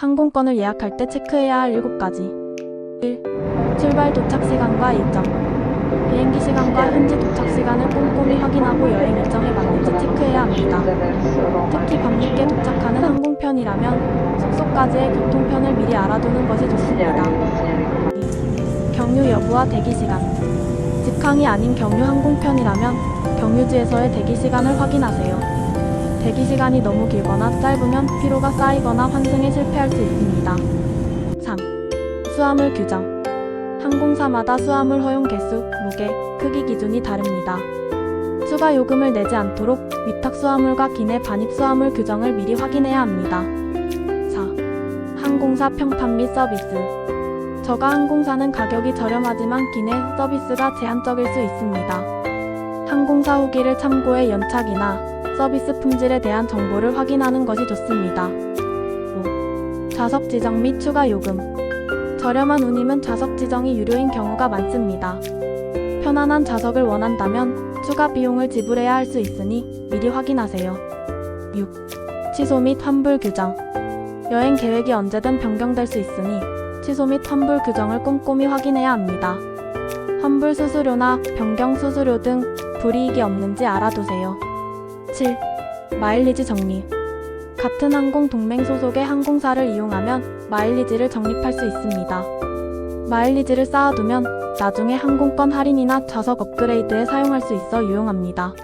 항공권을 예약할 때 체크해야 할 7가지 1. 출발 도착 시간과 일정 비행기 시간과 현지 도착 시간을 꼼꼼히 확인하고 여행 일정에 맞는지 체크해야 합니다. 특히 밤늦게 도착하는 항공편이라면 숙소까지의 교통편을 미리 알아두는 것이 좋습니다. 경유 여부와 대기 시간. 직항이 아닌 경유 항공편이라면 경유지에서의 대기 시간을 확인하세요. 대기 시간이 너무 길거나 짧으면 피로가 쌓이거나 환승에 실패할 수 있습니다. 3. 수화물 규정. 항공사마다 수화물 허용 개수, 무게, 크기 기준이 다릅니다. 추가 요금을 내지 않도록 위탁 수화물과 기내 반입 수화물 규정을 미리 확인해야 합니다. 4. 항공사 평판 및 서비스. 저가 항공사는 가격이 저렴하지만 기내 서비스가 제한적일 수 있습니다. 항공사 후기를 참고해 연착이나 서비스 품질에 대한 정보를 확인하는 것이 좋습니다. 5. 좌석 지정 및 추가 요금. 저렴한 운임은 좌석 지정이 유료인 경우가 많습니다. 편안한 좌석을 원한다면 추가 비용을 지불해야 할 수 있으니 미리 확인하세요. 6. 취소 및 환불 규정. 여행 계획이 언제든 변경될 수 있으니 취소 및 환불 규정을 꼼꼼히 확인해야 합니다. 환불 수수료나 변경 수수료 등 불이익이 없는지 알아두세요. 7. 마일리지 적립. 같은 항공 동맹 소속의 항공사를 이용하면 마일리지를 적립할 수 있습니다. 마일리지를 쌓아두면 나중에 항공권 할인이나 좌석 업그레이드에 사용할 수 있어 유용합니다.